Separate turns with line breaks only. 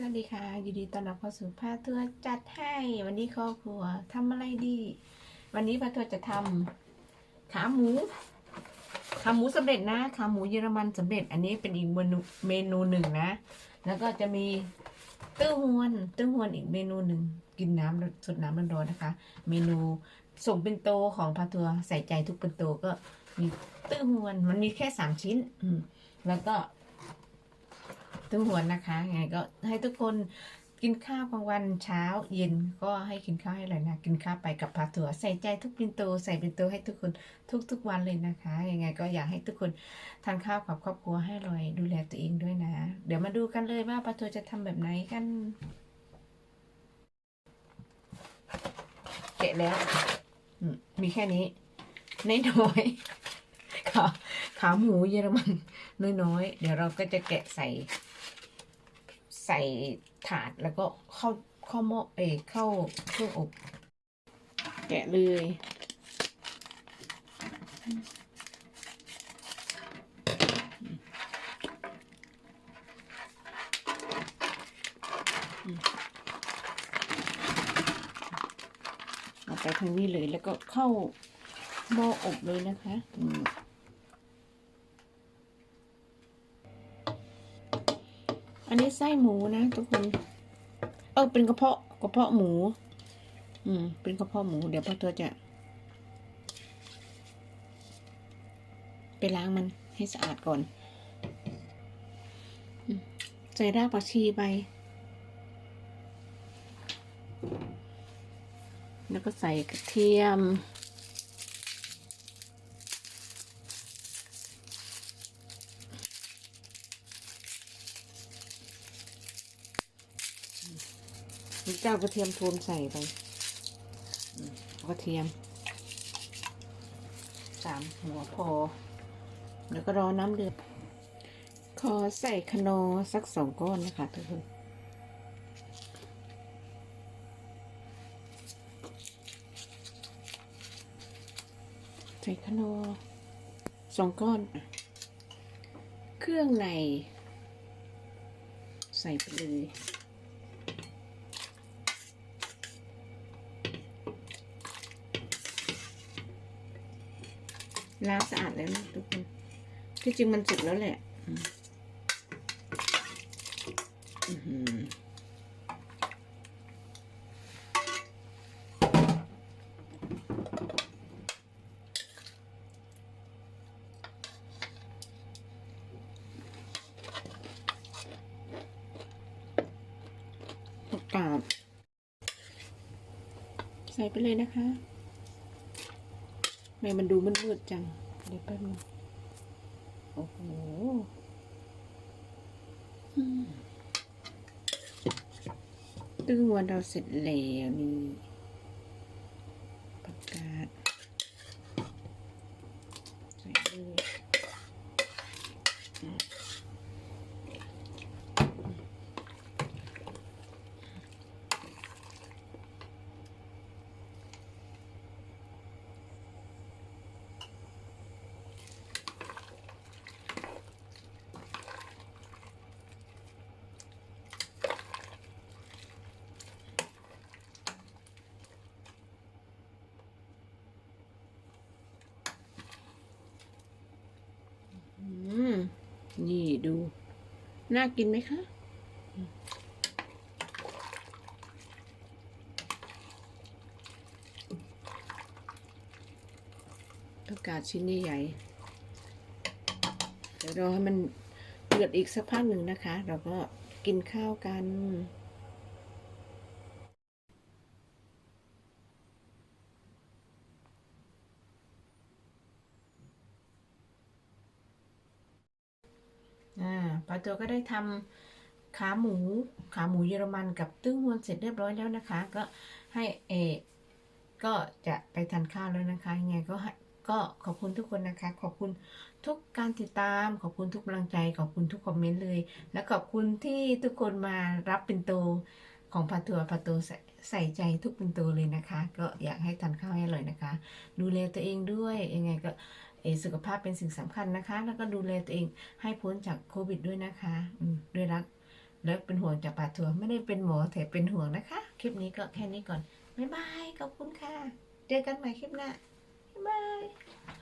สวัสดีค่ะยินดีต้อนรับเข้าสู่พาทัวร์จัดให้ วันนี้ครอบครัวทำอะไรดี วันนี้พาทัวร์จะทำขาหมู ขาหมูสำเร็จนะ ขาหมูเยอรมันสำเร็จ อันนี้เป็นอีกเมนูเมนูหนึ่งนะ แล้วก็จะมีเต้าหวนเต้าหวนอีกเมนูหนึ่ง กินน้ำสดน้ำร้อนๆนะคะ เมนูส่งเป็นโตของพาทัวร์ใส่ใจทุกเป็นโตก็มีเต้าหวนมันมีแค่สามชิ้น แล้วก็ ตุ้งหวนนะคะยังไงก็ให้ทุกคนกินข้าวกลางวันเช้าเย็นก็ให้กินข้าวให้อร่อยนะ กินข้าวไปกับปลาถั่วใส่ใจทุกปินโตใส่ปินโตให้ทุกคนทุกๆวันเลยนะคะ ยังไงก็อยากให้ทุกคนทานข้าวกับครอบครัวให้อร่อยดูแลตัวเองด้วยนะ เดี๋ยวมาดูกันเลยว่าปลาถั่วจะทำแบบไหนกันเกะแล้วมีแค่นี้น้อยๆขาขาหมูเยอรมันน้อยๆเดี๋ยวเราก็จะแกะใส่ ใส่ถาดแล้วก็เข้าเข้าหม้อเอเข้าเครื่องอบ แกะเลย เอาไปทางนี้เลยแล้วก็เข้าหม้ออบเลยนะคะ อันนี้ไส้หมูนะทุกคน เออเป็นกระเพาะกระเพาะหมู อืม เป็นกระเพาะหมู เดี๋ยวพ่อตัวจะ ไปล้างมันให้สะอาดก่อนใส่รากผักชีไป แล้วก็ใส่กระเทียม มีเจ้ากระเทียมโทนใส่ไปกระเทียมสามหัวพอ แล้วก็รอน้ำเดือดขอใส่ขนอสักสองก้อนนะคะทุกคนใส่ขนอสองก้อน เครื่องใน ใส่ไปเลย ล้างสะอาดแล้วนะทุกคนที่จริงมันสุกแล้วแหละตักาดใส่ไปเลยนะคะ ทำไมมันดูมืดๆจัง เดี๋ยวแป๊บนึงโอ้โหตื้อวันเราเสร็จแล้วนี่ประกาศใส่เลยอืมอืม นี่ ดู น่ากินไหมคะประกาศชิ้นใหญ่เดี๋ยวรอให้มันเดือดอีกสักพักหนึ่งนะคะ เราก็กินข้าวกัน อ่า ปาตัวก็ได้ทำขาหมูขาหมูเยอรมันกับตึ้งฮวนเสร็จเรียบร้อยแล้วนะคะ ก็ให้เอก็จะไปทานข้าวแล้วนะคะยังไงก็ก็ขอบคุณทุกคนนะคะ ขอบคุณทุกการติดตาม ขอบคุณทุกกำลังใจ ขอบคุณทุกคอมเมนต์เลย และขอบคุณที่ทุกคนมารับเป็นโตของพาตัวพาตัวใส่ใส่ใจทุกเป็นโตเลยนะคะ ก็อยากให้ทานข้าวให้อร่อยนะคะ ดูแลตัวเองด้วยยังไงก็ สุขภาพเป็นสิ่งสำคัญนะคะ แล้วก็ดูแลตัวเองให้พ้นจากโควิดด้วยนะคะด้วยรัก แล้วเป็นห่วงจากปาทัวไม่ได้เป็นหมอแต่เป็นห่วงนะคะ คลิปนี้ก็แค่นี้ก่อน บ๊ายบาย ขอบคุณค่ะ เจอกันใหม่คลิปหน้า บ๊ายบาย